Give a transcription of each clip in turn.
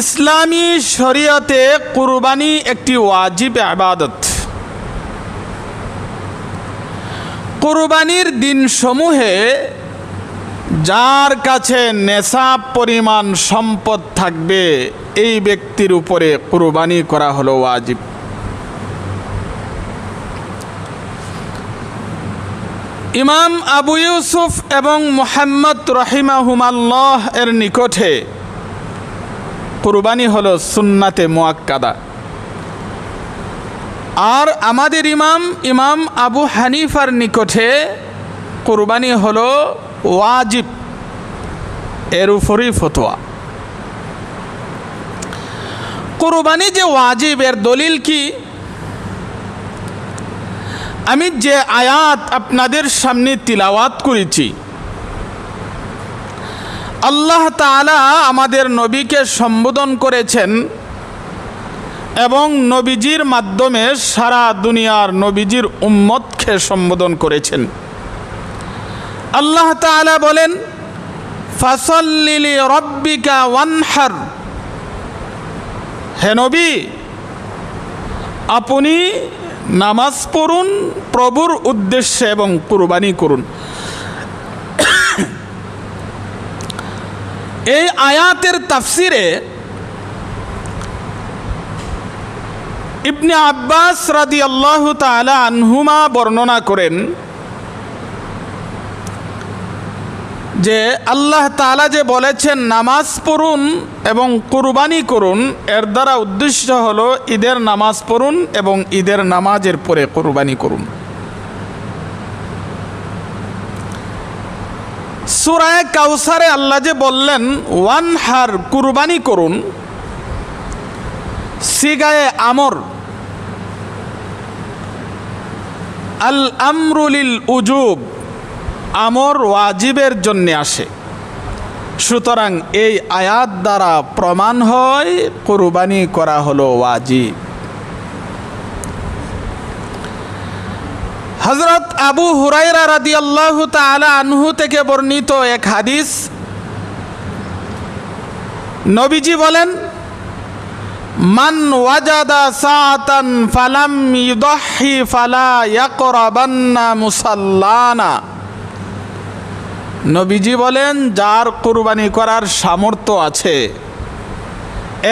ইসলামী শরীয়তে কুরবানি একটি ওয়াজিব আবাদত কুরবানির দিনসমূহে যার কাছে নেশাব পরিমাণ সম্পদ থাকবে, এই ব্যক্তির উপরে কুরবানি করা হলো ওয়াজিব। ইমাম আবু ইউসুফ এবং মোহাম্মদ রহিমা রহিমাহুমাল্লাহ এর নিকটে কুরবানি হলো সুন্নাতে মোয়াক্কাদা। আর আমাদের ইমাম ইমাম আবু হানিফার নিকটে কুরবানি হলো ওয়াজিব, এর উপরই ফতোয়া। কুরবানি যে ওয়াজিব, এর দলিল কি? আমি যে আয়াত আপনাদের সামনে তিলাওয়াত করেছি আল্লাহ তাআলা আমাদের নবীকে সম্বোধন করেছেন এবং নবীজির মাধ্যমে সারা দুনিয়ার নবীজির উম্মতকে সম্বোধন করেছেন। আল্লাহ তাআলা বলেন ফাসল্লিলি রব্বিকা ওয়ানহার। হে নবী, আপনি নামাজ পড়ুন, প্রভুর উদ্দেশ্যে এবং কুরবানি করুন। এই আয়াতের তাফসিরে ইবনে আব্বাস রাদি আল্লাহ আনহুমা বর্ণনা করেন যে আল্লাহ তালা যে বলেছেন, নামাজ পড়ুন এবং কুরবানি করুন। এর দ্বারা উদ্দেশ্য হলো ঈদের নামাজ পড়ুন এবং ঈদের নামাজের পরে কুরবানি করুন। সুরায় কাউসারে আল্লাহ যে বললেন, ওয়ান হার কুরবানি করুন, সিগায়ে আমর, আল আমরুলিল উজুব, আমর ওয়াজিবের জন্যে আসে। সুতরাং এই আয়াত দ্বারা প্রমাণ হয়, কুরবানি করা হলো ওয়াজিব। হজরত আবু হুরাইরা রাদি আল্লাহ আনহু থেকে বর্ণিত এক হাদিস। নবীজি বলেন, মান ওয়াজাদা সাতান ফালাম ইউদহি ফালা ইয়াকরাবান্না মুসাল্লানা। নবীজি বলেন, যার কুরবানি করার সামর্থ্য আছে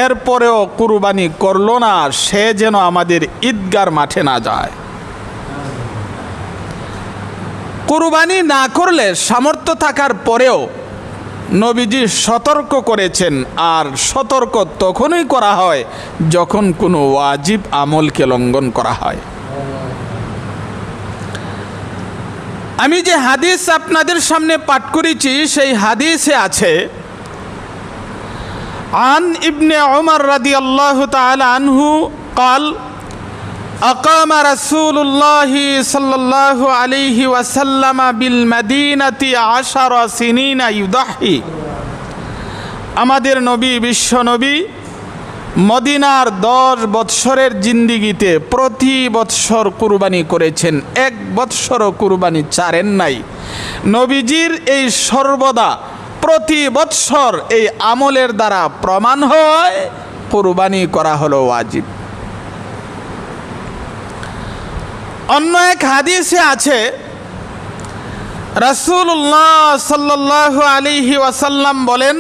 এরপরেও কুরবানি করল না, সে যেন আমাদের ঈদগার মাঠে না যায়। কুরবানি না করলে সামর্থ্য থাকার পরেও নবীজি সতর্ক করেছেন, আর সতর্ক তখনই করা হয় যখন কোনো ওয়াজিব আমলকে লঙ্ঘন করা হয়। আমি যে হাদিস আপনাদের সামনে পাঠ করেছি, সেই হাদিসে আছে, আন ইবনে ওমর রাদি আল্লাহ তাল আনহু কাল أقام رسول الله صلى الله عليه وسلم بالمدينة عشر سنين يضحي আমাদের নবী বিশ্ব নবী মদিনার দশ বৎসরের জিন্দিগিতে প্রতি বৎসর কুরবানি করেছেন এক বৎসরও কুরবানি চারেন নাই নবীজির এই সর্বদা প্রতি বৎসর এই আমলের দ্বারা প্রমাণ হয় কুরবানি করা হলো ওয়াজিব অন্য এক হাদিসে আছে, রাসূলুল্লাহ সাল্লাল্লাহু আলাইহি ওয়াসাল্লাম বলেন,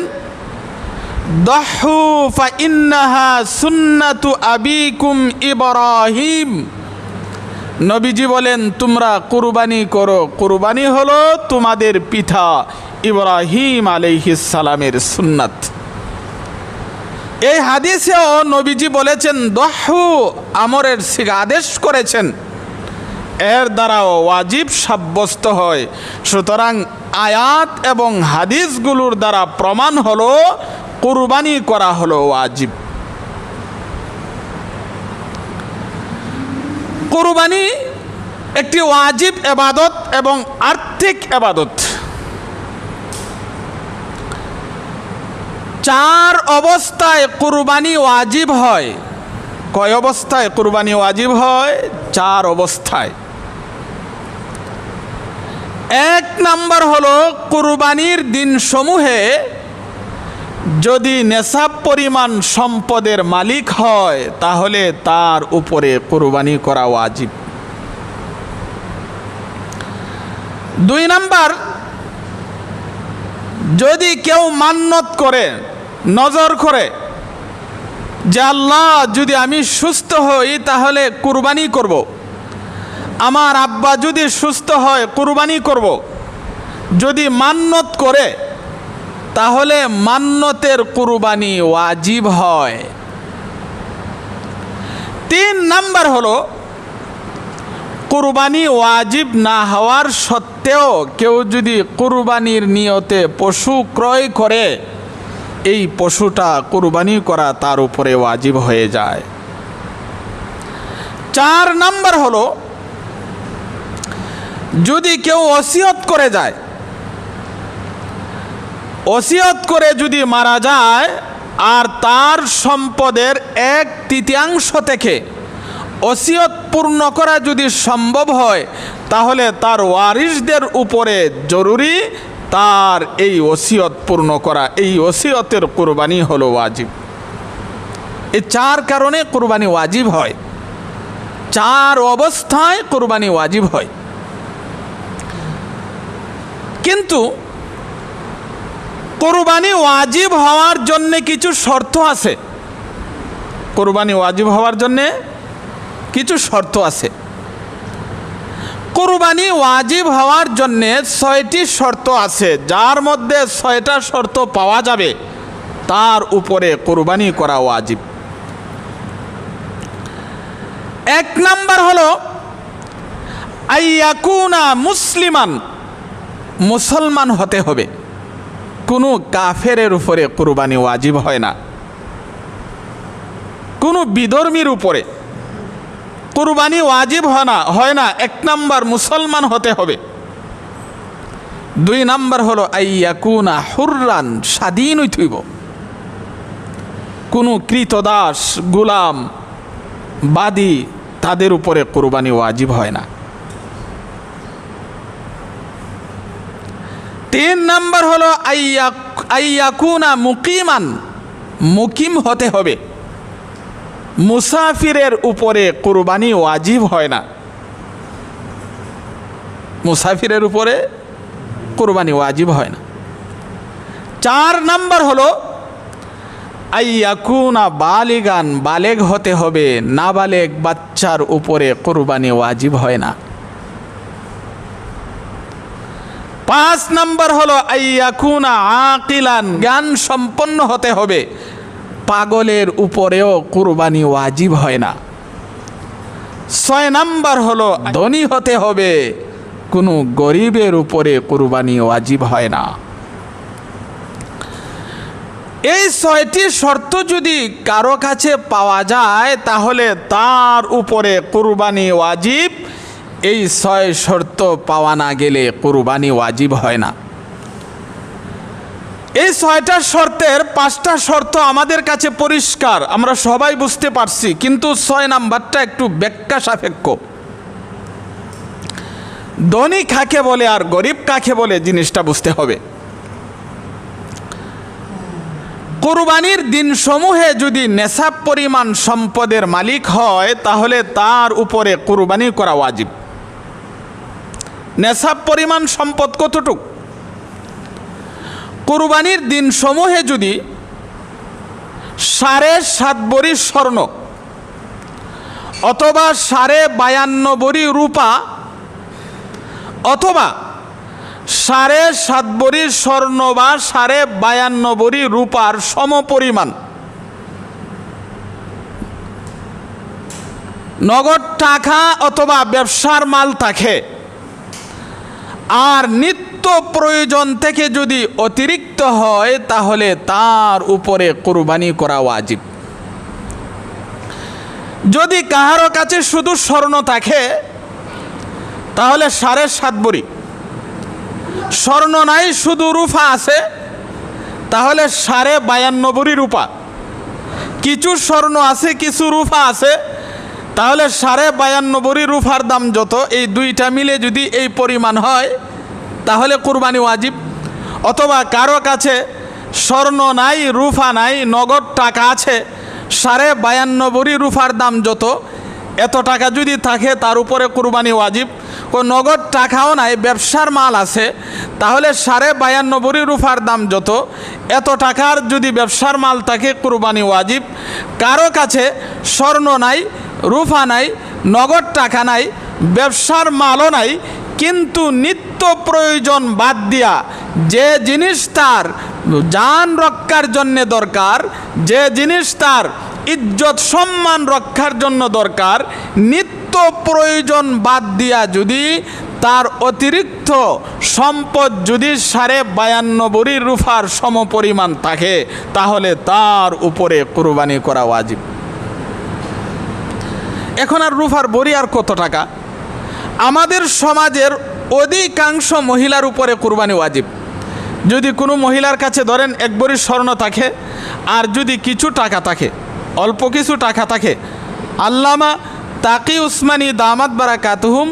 দহু ফা ইন্নাহা সুন্নাতু আবিকুম ইব্রাহিম। নবীজি বলেন, তোমরা কুরবানি করো। কুরবানি হলো তোমাদের পিতা ইব্রাহিম সালামের সুন্নাত। এই হাদিসেও নবীজি বলেছেন, দহু আমরের আদেশ করেছেন। এর দ্বারাও ওয়াজিব সাব্যস্ত হয়। সুতরাং আয়াত এবং হাদিসগুলোর দ্বারা প্রমাণ হলো, কুরবানি করা হলো ওয়াজিব। কুরবানি একটি ওয়াজিব এবাদত এবং আর্থিক এবাদত। চার অবস্থায় কুরবানি ওয়াজিব হয়। কয় অবস্থায় কুরবানি ওয়াজিব হয়? চার অবস্থায়। এক নাম্বার হলো কুরবানির দিনসমূহে যদি নেশাব পরিমাণ সম্পদের মালিক হয়, তাহলে তার উপরে কোরবানি করা ওয়াজিব দুই নাম্বার, যদি কেউ মান্নত করে, নজর করে যে আল্লাহ যদি আমি সুস্থ হই, তাহলে কুরবানি করব। আমার আব্বা যদি সুস্থ হয়, কুরবানি করব। যদি মান্নত করে, তাহলে মান্নতের কুরবানি ওয়াজিব হয় তিন নাম্বার হলো, কুরবানি ওয়াজিব না হওয়ার সত্ত্বেও কেউ যদি কুরবানির নিয়তে পশু ক্রয় করে, এই পশুটা কুরবানি করা তার উপরে ওয়াজিব হয়ে যায় চার নাম্বার হলো যদি কেউ অসিয়ত করে যায় অসিয়ত করে যদি মারা যায়, আর তার সম্পদের এক তৃতীয়াংশ থেকে অসিয়ত পূর্ণ করা যদি সম্ভব হয়, তাহলে তার ওয়ারিসদের উপরে জরুরি তার এই ওসিয়ত পূর্ণ করা। এই ওসিয়তের কোরবানি হলো ওয়াজিব। এই চার কারণে কোরবানি ওয়াজিব হয়। চার অবস্থায় কোরবানি ওয়াজিব হয়। কিন্তু কোরবানি ওয়াজিব হওয়ার জন্যে কিছু শর্ত আছে। কোরবানি ওয়াজিব হওয়ার জন্যে কিছু শর্ত আছে। কোরবানি ওয়াজিব হওয়ার জন্যে ছয়টি শর্ত আছে। যার মধ্যে ছয়টা শর্ত পাওয়া যাবে, তার উপরে কোরবানি করা ওয়াজিব। এক নাম্বার হলো, আইয়াকুনা মুসলিমান। মুসলমান হতে হবে। কোনো কাফেরের উপরে কোরবানি ওয়াজিব হয় না। কোনো বিধর্মীর উপরে কোরবানি ওয়াজিব হয় না হয় না, এক নাম্বার মুসলমান হতে হবে। দুই নাম্বার হলো আইয়াকুনা হুররান, স্বাধীন হইব। কোনো কৃতদাস, গুলাম, বাদী তাদের উপরে কোরবানি ওয়াজিব হয় না। তিন নাম্বার হলো আইয়াকুনা মুকিমান, মুকিম হতে হবে। মুসাফিরের উপরে কোরবানি ওয়াজিব হয় না। মুসাফিরের উপরে কোরবানি ওয়াজিব হয় না। চার নাম্বার হলো আইয়াকুনা বালিগান, বালেগ হতে হবে। নাবালেগ বাচ্চার উপরে কোরবানি ওয়াজিব হয় না। পাঁচ নাম্বার হলো আকিলান, জ্ঞান সম্পন্ন হতে হবে। পাগলের উপরেও কুরবানি ওয়াজিব হয় না। ছয় নাম্বার হলো, ধনী হতে হবে। কোনো গরিবের উপরে কুরবানি ওয়াজিব হয় না। এই ছয়টি শর্ত যদি কারও কাছে পাওয়া যায়, তাহলে তার উপরে কুরবানি ওয়াজিব এই ছয় শর্ত পাওয়া না গেলে কুরবানি ওয়াজিব হয় না। এই ছয়টা শর্তের পাঁচটা শর্ত আমাদের কাছে পরিষ্কার, আমরা সবাই বুঝতে পারছি, কিন্তু ছয় নাম্বারটা একটু ব্যাখ্যা সাপেক্ষ। ধনী কাকে বলে আর গরিব কাকে বলে জিনিসটা বুঝতে হবে। কোরবানির দিনসমূহে যদি নেশাব পরিমাণ সম্পদের মালিক হয়, তাহলে তার উপরে কোরবানি করা ওয়াজিব। নেশাব পরিমাণ সম্পদ কতটুক? কোরবানির দিন সমূহে যদি সাড়ে সাত বড়ি স্বর্ণ অথবা সাড়ে বায়ান্ন বড়ি রূপা অথবা সাড়ে সাত বড়ি স্বর্ণ বা সাড়ে বায়ান্ন বড়ি রূপার সমপরিমাণ নগদ টাকা অথবা ব্যবসার মাল থাকে আর নিত্য প্রয়োজন থেকে যদি অতিরিক্ত হয়, তাহলে তার উপরে কোরবানি করা ওয়াজিব। যদি কাহারো কাছে শুধু স্বর্ণ থাকে, তাহলে সাড়ে সাত বড়ি। স্বর্ণ নাই, শুধু রূপা আছে, তাহলে সাড়ে বায়ান্ন বড়ি রূপা। কিছু স্বর্ণ আছে, কিছু রূপা আছে তাহলে সাড়ে বায়ান্ন বড়ি রূপার দাম যত, এই দুইটা মিলে যদি এই পরিমাণ হয়, তাহলে কুরবানি ওয়াজিব। অথবা কারও কাছে স্বর্ণ নাই, রুফা নাই, নগদ টাকা আছে, সাড়ে বায়ান্ন বড়ি রুফার দাম যত, এত টাকা যদি থাকে তার উপরে কুরবানি ওয়াজিব। ও নগদ টাকাও নাই, ব্যবসার মাল আছে, তাহলে সাড়ে বায়ান্ন বড়ি রুফার দাম যত, এত টাকার যদি ব্যবসার মাল থাকে কুরবানি ওয়াজিব। কারও কাছে স্বর্ণ নাই রুফা নাই, নগদ টাকা নাই, ব্যবসার মালও নাই, কিন্তু নিত্য প্রয়োজন বাদ দিয়া যে জিনিস তার যান রক্ষার জন্য দরকার, যে জিনিস তার ইজ্জত সম্মান রক্ষার জন্য দরকার, নিত্য প্রয়োজন বাদ দিয়া যদি তার অতিরিক্ত সম্পদ যদি সাড়ে বায়ান্ন বড়ি রুফার সমপরিমাণ থাকে, তাহলে তার উপরে কোরবানি করা ওয়াজিব। এখন আর রুফার বড়ি আর কত টাকা? আমাদের সমাজের অধিকাংশ মহিলার উপরে কুরবানি ওয়াজিব। যদি কোনো মহিলার কাছে ধরেন এক বড়ি স্বর্ণ থাকে, আর যদি কিছু টাকা থাকে, অল্প কিছু টাকা থাকে, আল্লামা তাকি উসমানী দামাত বারাকাতহুম,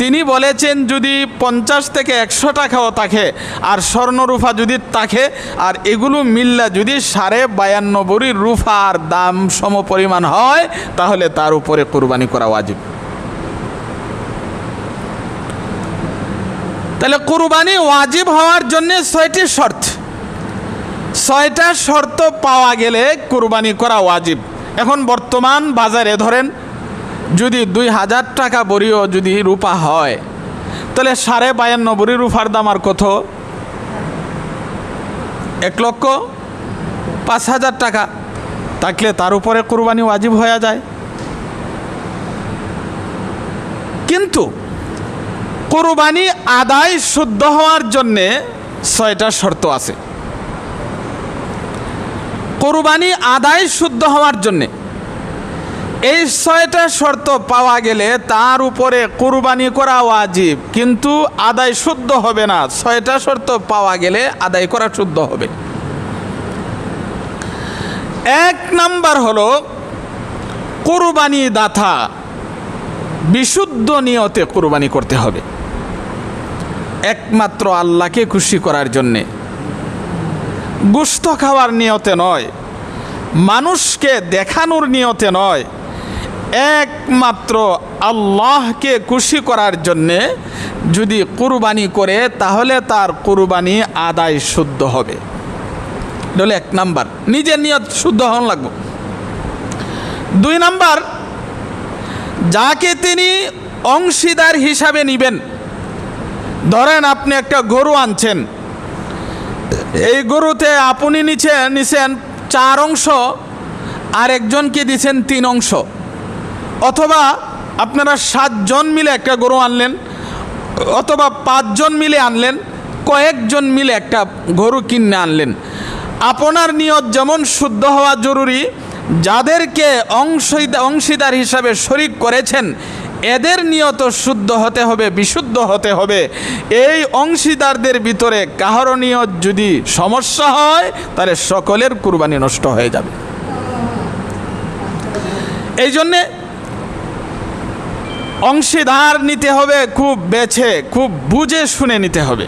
তিনি বলেছেন, যদি পঞ্চাশ থেকে একশো টাকাও থাকে আর স্বর্ণরূফা যদি থাকে আর এগুলো মিল্লা যদি সাড়ে বায়ান্ন বড়ি রুফার দাম সম পরিমাণ হয়, তাহলে তার উপরে কুরবানি করা ওয়াজিব। তাহলে কুরবানি ওয়াজিব হওয়ার জন্য ছয়টি শর্ত। ছয়টা শর্ত পাওয়া গেলে কুরবানি করা ওয়াজিব। এখন বর্তমান বাজারে ধরেন যদি দুই হাজার টাকা বড়িও যদি রূপা হয়, তাহলে সাড়ে বায়ান্ন বড়ি রূপার দাম আর কত? এক লক্ষ পাঁচ হাজার টাকা। থাকলে তার উপরে কুরবানি ওয়াজিব হয়ে যায়। কিন্তু কোরবানি আদায় শুদ্ধ হওয়ার জন্যে ছয়টা শর্ত আছে। কোরবানি আদায় শুদ্ধ হওয়ার জন্যে এই ছয়টা শর্ত পাওয়া গেলে তার উপরে কোরবানি করা ওয়াজিব, কিন্তু আদায় শুদ্ধ হবে না। ছয়টা শর্ত পাওয়া গেলে আদায় করা শুদ্ধ হবে। এক নাম্বার হলো কোরবানি দাতা বিশুদ্ধ নিয়তে কোরবানি করতে হবে। একমাত্র আল্লাহকে খুশি করার জন্যে। গুস্ত খাওয়ার নিয়তে নয়, মানুষকে দেখানোর নিয়তে নয় একমাত্র আল্লাহকে খুশি করার জন্যে যদি কুরবানি করে, তাহলে তার কুরবানি আদায় শুদ্ধ হবে। এটা এক নাম্বার। নিজের নিয়ত শুদ্ধ হন লাগবে। দুই নাম্বার, যাকে তিনি অংশীদার হিসাবে নিবেন, ধরেন আপনি একটা গরু আনছেন, এই গরুতে আপনি নিচে নিছেন চার অংশ আর একজনকে দিছেন তিন অংশ। অথবা আপনারা সাতজন মিলে একটা গরু আনলেন, অথবা পাঁচজন মিলে আনলেন, কয়েকজন মিলে একটা গরু কিনে আনলেন। আপনার নিয়ত যেমন শুদ্ধ হওয়া জরুরি, যাদেরকে অংশীদার অংশীদার হিসাবে শরিক করেছেন, এদের নিয়ত শুদ্ধ হতে হবে, বিশুদ্ধ হতে হবে। এই অংশীদারদের ভিতরে কাহারও নিয়ত যদি সমস্যা হয়, তাহলে সকলের কুরবানি নষ্ট হয়ে যাবে। এই জন্যে অংশীদার নিতে হবে, খুব বেছে, খুব বুঝে শুনে নিতে হবে।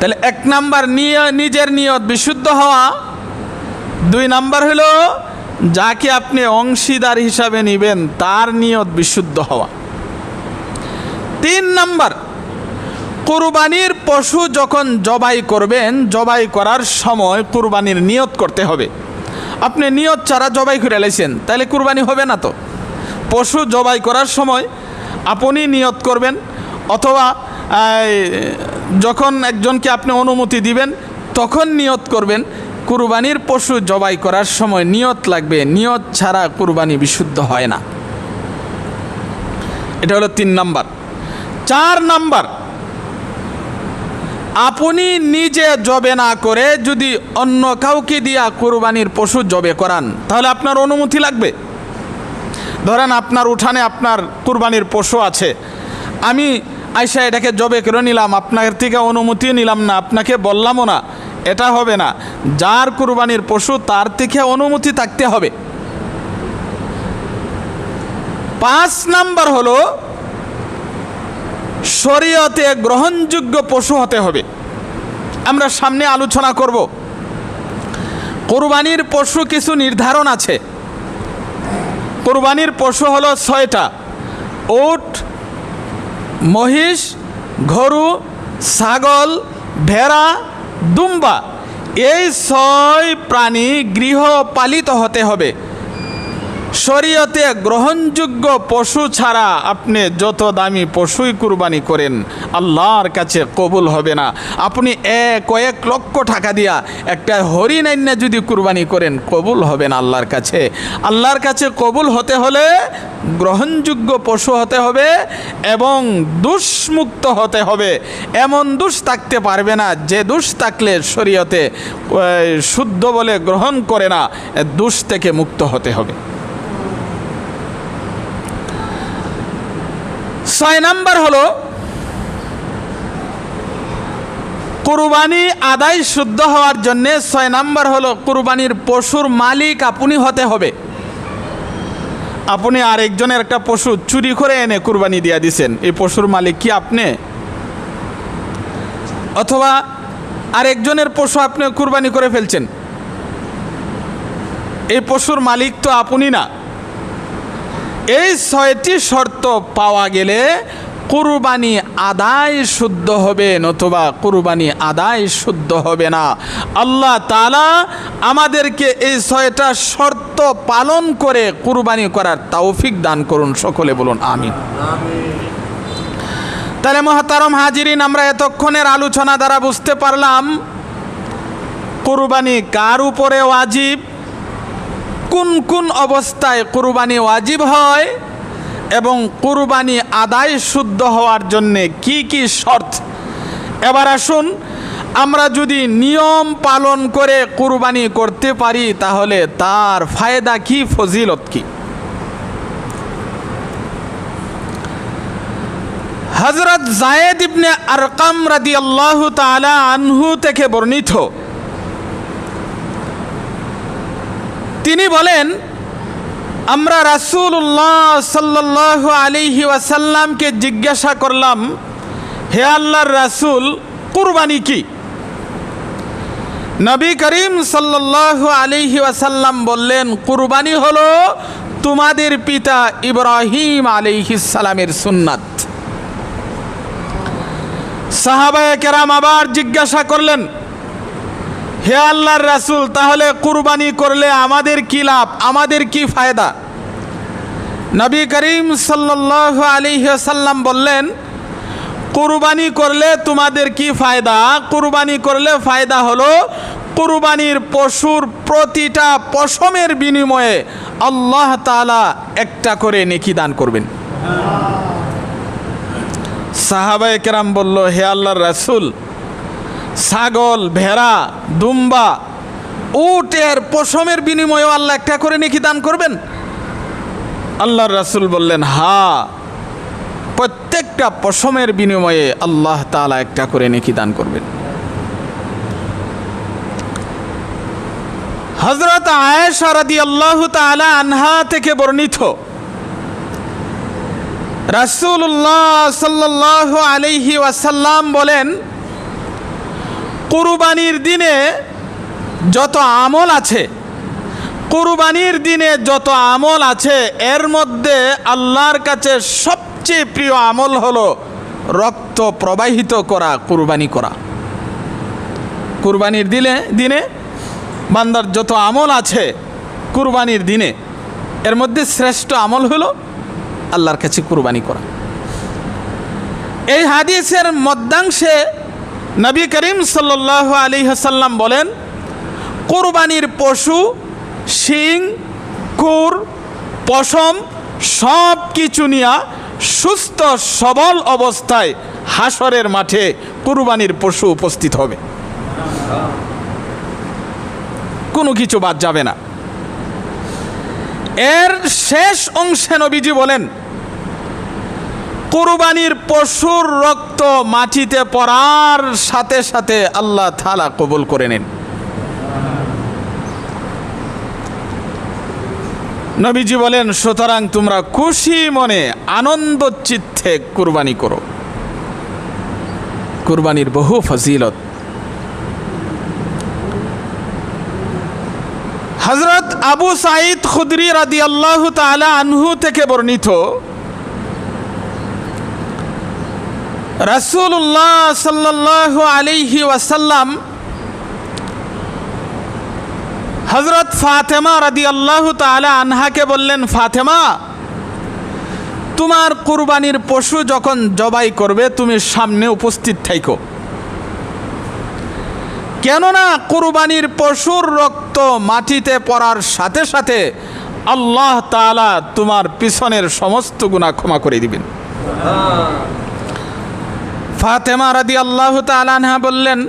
তাহলে এক নাম্বার নিয়ে, নিজের নিয়ত বিশুদ্ধ হওয়া। দুই নাম্বার হলো, যাকে আপনি অংশীদার হিসাবে নেবেন, তার নিয়ত বিশুদ্ধ হওয়া। তিন নাম্বার, কুরবানির পশু যখন জবাই করবেন, জবাই করার সময় কুরবানির নিয়ত করতে হবে। আপনি নিয়ত ছাড়া জবাই করে লাইছেন তাহলে কুরবানি হবে না তো। পশু জবাই করার সময় আপনি নিয়ত করবেন, অথবা যখন একজনকে আপনি অনুমতি দিবেন, তখন নিয়ত করবেন, কুরবানির পশু জবাই করার সময় নিয়ত লাগবে, নিয়ত ছাড়া কুরবানি বিশুদ্ধ হয় না। এটা হলো তিন নাম্বার। চার নাম্বার আপনি নিজে জবে না করে যদি অন্য কাউকে দিয়া কুরবানির পশু জবে করান, তাহলে আপনার অনুমতি লাগবে। ধরেন আপনার উঠানে আপনার কুরবানির পশু আছে। আমি আইসা এটাকে জবে করে নিলাম, আপনার থেকে অনুমতি নিলাম না, আপনাকে বললামও না, এটা হবে না। যার কুরবানির পশু, তার থেকে অনুমতি থাকতে হবে। পাঁচ নাম্বার হলো শরীয়তে গ্রহণযোগ্য পশু হতে হবে। আমরা সামনে আলোচনা করব। কোরবানির পশু কিছু নির্ধারণ আছে। কোরবানির পশু হলো ছয়টা। উট মহিষ, গরু, ছাগল, ভেড়া, দুম্বা। এই ছয় প্রাণী গৃহপালিত হতে হবে। শরীয়তে গ্রহণযোগ্য পশু ছাড়া আপনি যত দামি পশুই কুরবানি করেন, আল্লাহর কাছে কবুল হবে না। আপনি এক কয়েক লক্ষ টাকা দিয়া একটা হরিণ আইনা যদি কুরবানি করেন, কবুল হবে না আল্লাহর কাছে। আল্লাহর কাছে কবুল হতে হলে গ্রহণযোগ্য পশু হতে হবে এবং দুষ্মুক্ত হতে হবে। এমন দুষ থাকতে পারবে না, যে দুষ থাকলে শরীয়তে শুদ্ধ বলে গ্রহণ করে না, এ দুষ থেকে মুক্ত হতে হবে। ছয় নাম্বার হলো, কুরবানি আদায় শুদ্ধ হওয়ার জন্যে ছয় নাম্বার হলো, কুরবানির পশুর মালিক আপনি হতে হবে। আপনি আরেকজনের একটা পশু চুরি করে এনে কুরবানি দিয়া দিছেন, এই পশুর মালিক কি আপনি? অথবা আরেকজনের পশু আপনি কুরবানি করে ফেলছেন, এই পশুর মালিক তো আপনি না। এই ছয়টি শর্ত পাওয়া গেলে কুরবানি আদায় শুদ্ধ হবে, নতুবা কুরবানি আদায় শুদ্ধ হবে না। আল্লাহ তালা আমাদেরকে এই ছয়টা শর্ত পালন করে কুরবানি করার তৌফিক দান করুন, সকলে বলুন, আমিন। তাহলে মহাতারম হাজিরিন, আমরা এতক্ষণের আলোচনা দ্বারা বুঝতে পারলাম, কুরবানি কার উপরে ওয়াজিব কোন কোন অবস্থায় কুরবানি ওয়াজিব হয় এবং কুরবানি আদায় শুদ্ধ হওয়ার জন্যে কি কি শর্ত? এবার আসুন, আমরা যদি নিয়ম পালন করে কুরবানি করতে পারি, তাহলে তার ফায়দা কি, ফজিলত কি? হজরত জায়েদ ইবনে আরকাম রাদিয়াল্লাহু তাআলা আনহু থেকে বর্ণিত তিনি বলেন, আমরা রাসূলুল্লাহ সাল্লাল্লাহু আলাইহি ওয়াসাল্লামকে জিজ্ঞাসা করলাম, হে আল্লাহর রাসুল, কুরবানি কি? নবী করিম সাল্লাল্লাহু আলাইহি ওয়াসাল্লাম বললেন, কুরবানি হলো তোমাদের পিতা ইব্রাহিম আলাইহিস সালামের সুন্নাত। সাহাবায় কেরাম আবার জিজ্ঞাসা করলেন হে আল্লাহর রাসূল, তাহলে কুরবানি করলে আমাদের কি লাভ? আমাদের কি ফায়দা? নবী করিম সাল্লাল্লাহু আলাইহি সাল্লাম বললেন, কুরবানি করলে তোমাদের কি ফায়দা? কুরবানি করলে ফায়দা হলো, কুরবানির পশুর প্রতিটা পশমের বিনিময়ে আল্লাহ তাআলা একটা করে নেকি দান করবেন। সাহাবায়ে কেরাম বলল, হে আল্লাহর রাসূল ছাগল, ভেড়া, দুম্বা উটের পশমের বিনিময়েও আল্লাহ একটা করে নাকি দান করবেন। আল্লাহর রাসূল বললেন, হা, প্রত্যেকটা পশমের বিনিময়ে আল্লাহ তাআলা একটা করে নেকি দান করবেন। হজরত আয়েশা রাদিয়াল্লাহু তাআলা আনহা থেকে বর্ণিত, রাসূলুল্লাহ সাল্লাল্লাহু আলাইহি ওয়াসাল্লাম বলেন কুরবানির দিনে যত আমল আছে, কুরবানির দিনে যত আমল আছে, এর মধ্যে আল্লাহর কাছে সবচেয়ে প্রিয় আমল হলো রক্ত প্রবাহিত করা, কুরবানি করা। কুরবানির দিনে দিনে বান্দার যত আমল আছে কুরবানির দিনে, এর মধ্যে শ্রেষ্ঠ আমল হলো আল্লাহর কাছে কুরবানি করা। এই হাদিসের মধ্যাংশে নবী করিম সাল্লাহ আলী হাসাল্লাম বলেন, কোরবানির পশু, শিং, কুর, পশম সব কিছু নিয়া সুস্থ সবল অবস্থায় হাসরের মাঠে কুরবানির পশু উপস্থিত হবে। কোনো কিছু বাদ যাবে না। এর শেষ অংশে নবীজি বলেন কোরবানির পশুর রক্ত মাটিতে পড়ার সাথে সাথে আল্লাহ থালা কবুল করে নেন। নবীজি বলেন, সুতরাং তোমরা খুশি মনে আনন্দ চিত্তে কুরবানি করো। কুরবানির বহু ফজিলত। হজরত আবু সাঈদ খুদরি রাদি আল্লাহ আনহু থেকে বর্ণিত রাসূলুল্লাহ সাল্লাল্লাহু আলাইহি ওয়াসাল্লাম হজরত ফাতেমা রাদি আল্লাহ তালা আনহাকে বললেন, ফাতেমা, তোমার কুরবানির পশু যখন জবাই করবে, তুমি সামনে উপস্থিত থাইকো। কেননা কুরবানির পশুর রক্ত মাটিতে পড়ার সাথে সাথে আল্লাহ তাআলা তোমার পিছনের সমস্ত গুণা ক্ষমা করে দিবেন। ফাতেমা রাদি আল্লাহ তালানহা বললেন,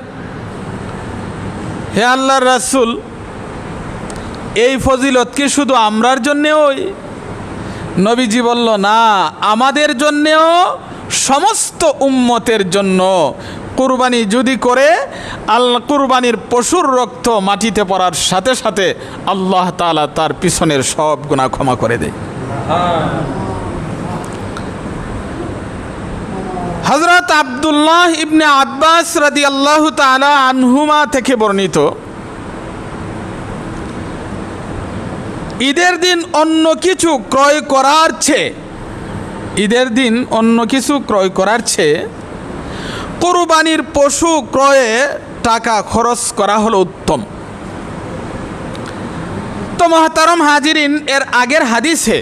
হে আল্লাহর রাসূল, এই ফজিলত কি শুধু আমরার জন্যে ওই নবীজি বলল, না, আমাদের জন্যেও সমস্ত উম্মতের জন্য। কুরবানি যদি করে, আল কুরবানির পশুর রক্ত মাটিতে পড়ার সাথে সাথে আল্লাহ তাআলা তার পিছনের সব গুণা ক্ষমা করে দেয়। হজরত আবদুল্লাহ ইবনে আব্বাস রাদি আল্লাহ তালা আনহুমা থেকে বর্ণিত। ঈদের দিন অন্য কিছু ক্রয় করার চেয়ে, ঈদের দিন অন্য কিছু ক্রয় করার চেয়ে কোরবানির পশু ক্রয়ে টাকা খরচ করা হলো উত্তম। তো মহাতারম হাজিরিন, এর আগের হাদিসে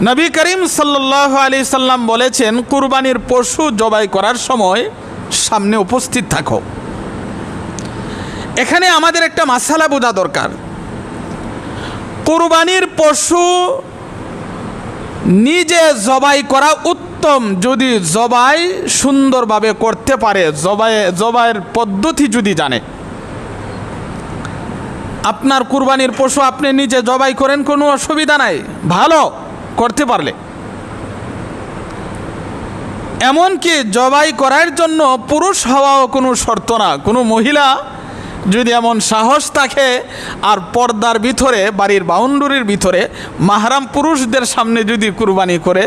নবী করিম সাল্লাহ আলি সাল্লাম বলেছেন, কুরবানির পশু জবাই করার সময় সামনে উপস্থিত থাকো। এখানে আমাদের একটা মাসালা বোঝা দরকার। কুরবানির পশু নিজে জবাই করা উত্তম, যদি জবাই সুন্দরভাবে করতে পারে, জবাই, জবাইয়ের পদ্ধতি যদি জানে। আপনার কুরবানির পশু আপনি নিজে জবাই করেন, কোনো অসুবিধা নাই। ভালো। করতে পারলে। এমনকি জবাই করার জন্য পুরুষ হওয়াও কোনো শর্ত না। কোনো মহিলা যদি এমন সাহস থাকে আর পর্দার ভিতরে, বাড়ির বাউন্ডারির ভিতরে মাহারাম পুরুষদের সামনে যদি কুরবানি করে,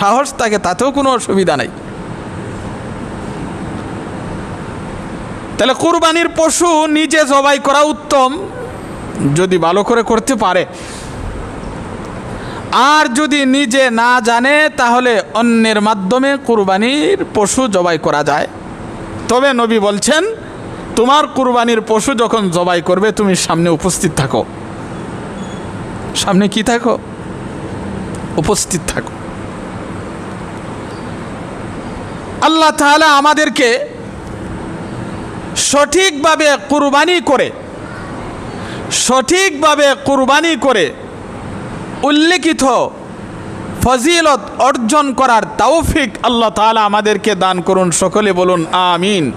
সাহস থাকে তাতেও কোনো অসুবিধা নাই। তাহলে কুরবানির পশু নিজে জবাই করা উত্তম, যদি ভালো করে করতে পারে। আর যদি নিজে না জানে, তাহলে অন্যের মাধ্যমে কুরবানির পশু জবাই করা যায়। তবে নবী বলছেন, তোমার কুরবানির পশু যখন জবাই করবে, তুমি সামনে উপস্থিত থাকো। সামনে কি থাকো? উপস্থিত থাকো। আল্লাহ তাহলে আমাদেরকে সঠিকভাবে কুরবানি করে, সঠিকভাবে কুরবানি করে উল্লেখিত ফজিলত অর্জন করার তাওফিক আল্লাহ তালা আমাদেরকে দান করুন সকলে বলুন আমিন।